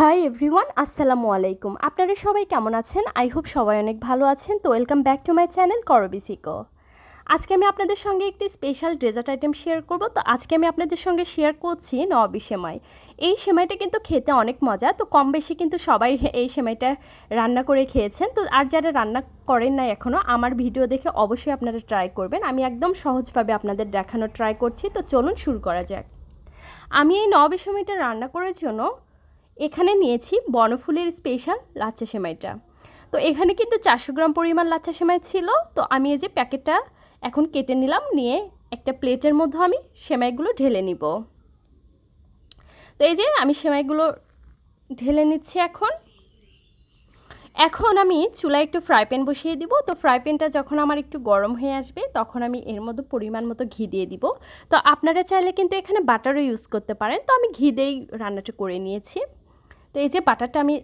Hi everyone, আসসালামু আলাইকুম। আপনারা সবাই কেমন আছেন? আই হোপ সবাই অনেক ভালো আছেন। তো welcome back to my channel করবিসিকো আজকে আমি আপনাদের সঙ্গে একটি স্পেশাল ডেজার্ট আইটেম শেয়ার করব। তো আজকে আমি আপনাদের সঙ্গে শেয়ার করছি নবি সেমাই। এই সেমাইটা কিন্তু খেতে অনেক মজা। তো কম বেশি কিন্তু সবাই এই সেমাইটা রান্না করে খেয়েছেন। তো আর যারা রান্না করেন না এখনও আমার ভিডিও দেখে অবশ্যই আপনারা ট্রাই করবেন। আমি একদম সহজভাবে আপনাদের দেখানো ট্রাই করছি। তো চলুন শুরু করা যাক। আমি এই নবি সেমাইটা রান্না করার জন্য এখানে নিয়েছি বনফুলের স্পেশাল লাচ্চা সেমাইটা। তো এখানে কিন্তু চারশো গ্রাম পরিমাণ লাচ্চা সেমাই ছিল। তো আমি এই যে প্যাকেটটা এখন কেটে নিলাম, নিয়ে একটা প্লেটের মধ্যে আমি সেমাইগুলো ঢেলে নিব। তো এই যে আমি সেমাইগুলো ঢেলে নিচ্ছি এখন। এখন আমি চুলায় একটু ফ্রাই প্যান বসিয়ে দিব। তো ফ্রাই প্যানটা যখন আমার একটু গরম হয়ে আসবে, তখন আমি এর মধ্যে পরিমাণ মতো ঘি দিয়ে দিব। তো আপনারা চাইলে কিন্তু এখানে বাটারও ইউজ করতে পারেন। তো আমি ঘি দিয়েই রান্নাটা করে নিয়েছি। তো এই যে বাটারটা আমি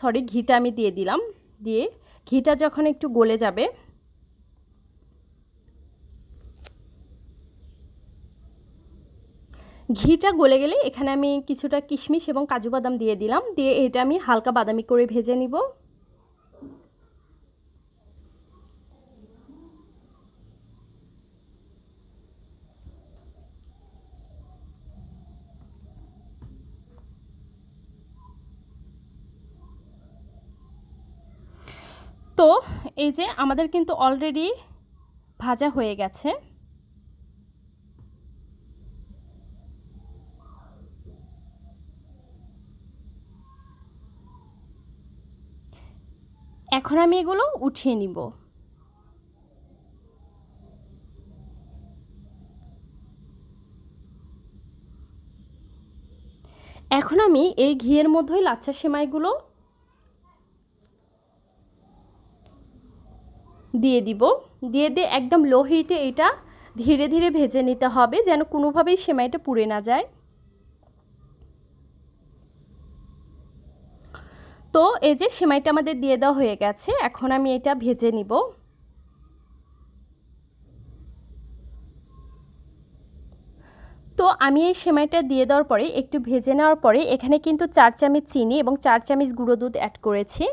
সরি ঘিটা আমি দিয়ে দিলাম। দিয়ে ঘিটা যখন একটু গলে যাবে, ঘিটা গলে গেলে এখানে আমি কিছুটা কিশমিশ এবং কাজু বাদাম দিয়ে দিলাম। দিয়ে এটা আমি হালকা বাদামি করে ভেজে নিব। তো এই যে আমাদের কিন্তু অলরেডি ভাজা হয়ে গেছে। এখন আমি এগুলো উঠিয়ে নিব। এখন আমি এই ঘিয়ের মধ্যেই লাচ্ছা সেমাইগুলো দিয়ে দিব। দিয়ে দিয়ে একদম লো হিটে এটা ধীরে ধীরে ভেজে নিতে হবে যেন কোনোভাবেই সেমাইটা পুড়ে না যায়। তো এই যে সেমাইটা আমাদের দিয়ে দেওয়া হয়ে গেছে, এখন আমি এটা ভেজে নিব। তো আমি এই সেমাইটা দিয়ে দেওয়ার পরে, একটু ভেজে নেওয়ার পরে, এখানে কিন্তু চার চামচ চিনি এবং চার চামচ গুঁড়ো দুধ অ্যাড করেছি।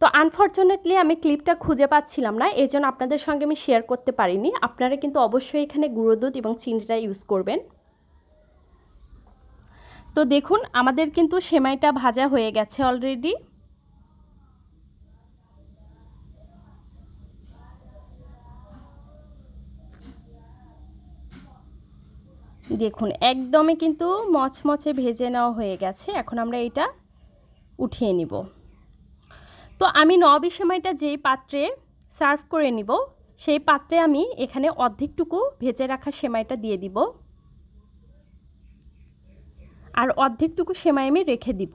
তো আনফর্চুনেটলি আমি ক্লিপটা খুঁজে পাচ্ছিলাম না এই জন্য আপনাদের সঙ্গে আমি শেয়ার করতে পারিনি। আপনারা কিন্তু অবশ্যই এখানে গুঁড়ো দুধ এবং চিনিটা ইউজ করবেন। তো দেখুন, আমাদের কিন্তু সেমাইটা ভাজা হয়ে গেছে অলরেডি দেখুন, একদমই কিন্তু মচমচে ভেজে নেওয়া হয়ে গেছে। এখন আমরা এটা উঠিয়ে নিব। তো আমি নবি সময়টা যেই পাত্রে সার্ভ করে নিব, সেই পাত্রে আমি এখানে অর্ধেকটুকু ভেজে রাখা সেমাইটা দিয়ে দিব। আর অর্ধেকটুকু সেমাই আমি রেখে দিব।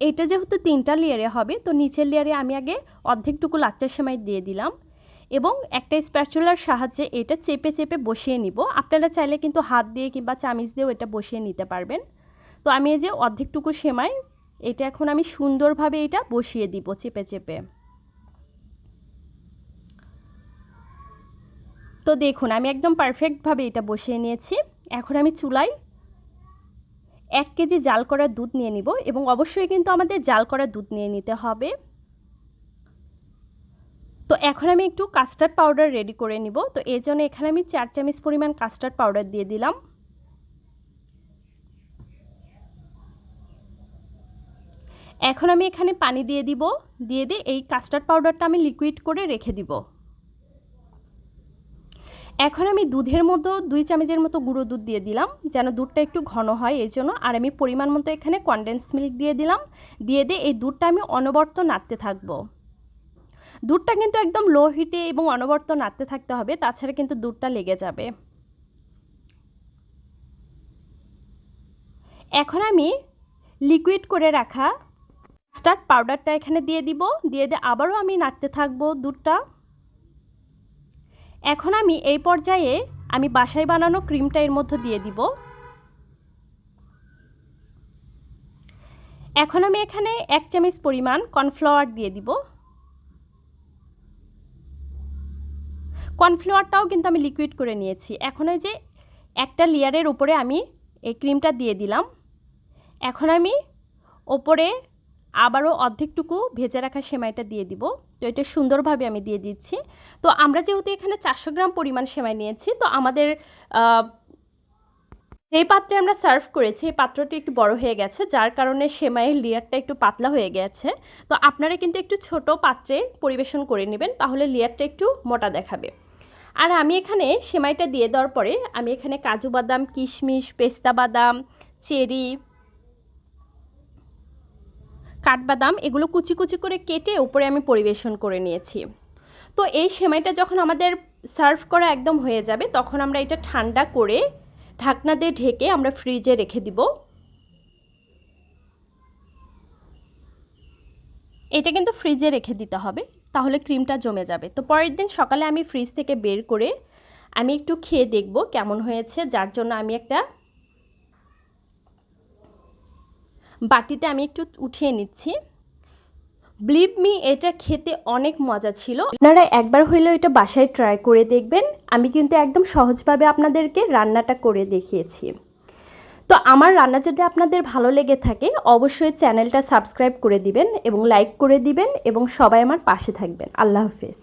এইটা যেহেতু তিনটা লেয়ারে হবে, তো নিচের লেয়ারে আমি আগে অর্ধেকটুকু লাচ্চা সেমাই দিয়ে দিলাম এবং একটা স্প্যাচুলার সাহায্যে এটা চেপে চেপে বসিয়ে নিব। আপনারা চাইলে কিন্তু হাত দিয়ে কিংবা চামিচ দিয়েও এটা বসিয়ে নিতে পারবেন। তো আমি এই যে অর্ধেকটুকু সেমাই এটা এখন আমি সুন্দরভাবে এটা বসিয়ে দিব চেপে চেপে। তো দেখুন, আমি একদম পারফেক্টভাবে এটা বসিয়ে নিয়েছি। এখন আমি চুলায় এক কেজি জাল করা দুধ নিয়ে নিব এবং অবশ্যই কিন্তু আমাদের জাল করা দুধ নিয়ে নিতে হবে। তো এখন আমি একটু কাস্টার্ড পাউডার রেডি করে নিব। তো এই জন্য এখানে আমি চার চামচ পরিমাণ কাস্টার্ড পাউডার দিয়ে দিলাম। এখন আমি এখানে পানি দিয়ে দিব। দিয়ে দিয়ে এই কাস্টার্ড পাউডারটা আমি লিকুইড করে রেখে দিব। এখন আমি দুধের মতো, দুই চামচের মতো গুঁড়ো দুধ দিয়ে দিলাম, যেন দুধটা একটু ঘন হয় এই জন্য। আর আমি পরিমাণ মতো এখানে কনডেন্স মিল্ক দিয়ে দিলাম। দিয়ে দিয়ে এই দুধটা আমি অনবর্ত নাড়তে থাকব। দুধটা কিন্তু একদম লো হিটে এবং অনবর্ত নাড়তে থাকতে হবে, তাছাড়া কিন্তু দুধটা লেগে যাবে। এখন আমি লিকুইড করে রাখা স্টার্ট পাউডারটা এখানে দিয়ে দিব। দিয়ে দিয়ে আবারও আমি নাড়তে থাকব দুধটা। এখন আমি এই পর্যায়ে আমি বাসায় বানানো ক্রিমটা এর মধ্যে দিয়ে দিব। এখন আমি এখানে এক চামচ পরিমাণ কর্নফ্লাওয়ার দিয়ে দিব। কর্নফ্লাওয়ারটাও কিন্তু আমি লিকুইড করে নিয়েছি। এখন ওই যে একটা লেয়ারের উপরে আমি এই ক্রিমটা দিয়ে দিলাম। এখন আমি ওপরে আবারও অর্ধেকটুকু ভেজে রাখা সেমাইটা দিয়ে দিব। তো এটা সুন্দরভাবে আমি দিয়ে দিচ্ছি। তো আমরা যেহেতু এখানে চারশো গ্রাম পরিমাণ সেমাই নিয়েছি, তো আমাদের যেই পাত্রে আমরা সার্ভ করেছি, এই পাত্রটি একটু বড় হয়ে গেছে, যার কারণে সেমাইয়ের লেয়ারটা একটু পাতলা হয়ে গেছে। তো আপনারা কিন্তু একটু ছোট পাত্রে পরিবেশন করে নেবেন, তাহলে লেয়ারটা একটু মোটা দেখাবে। আর আমি এখানে সেমাইটা দিয়ে দেওয়ার পরে আমি এখানে কাজু বাদাম, কিশমিশ, পেস্তা বাদাম, চেরি কাঠবাদাম এগুলো কুচি কুচি করে কেটে উপরে আমি পরিবেশন করে নিয়েছি। তো এই সেমাইটা যখন আমাদের সার্ভ করা একদম হয়ে যাবে, তখন আমরা এটা ঠান্ডা করে ঢাকনা দিয়ে ঢেকে আমরা ফ্রিজে রেখে দিব। এটা কিন্তু ফ্রিজে রেখে দিতে হবে, তাহলে ক্রিমটা জমে যাবে। তো পরের দিন সকালে আমি ফ্রিজ থেকে বের করে আমি একটু খেয়ে দেখব কেমন হয়েছে, যার জন্য আমি একটা বাটিতে আমি একটু উঠিয়ে নিচ্ছি। বিলিভ মি এটা খেতে অনেক মজা ছিল। আপনারা একবার হইলেও এটা বাসায় ট্রাই করে দেখবেন। আমি কিন্তু একদম সহজভাবে আপনাদেরকে রান্নাটা করে দেখিয়েছি। তো আমার রান্না যদি আপনাদের ভালো লেগে থাকে, অবশ্যই চ্যানেলটা সাবস্ক্রাইব করে দিবেন এবং লাইক করে দিবেন এবং সবাই আমার পাশে থাকবেন। আল্লাহ হাফেজ।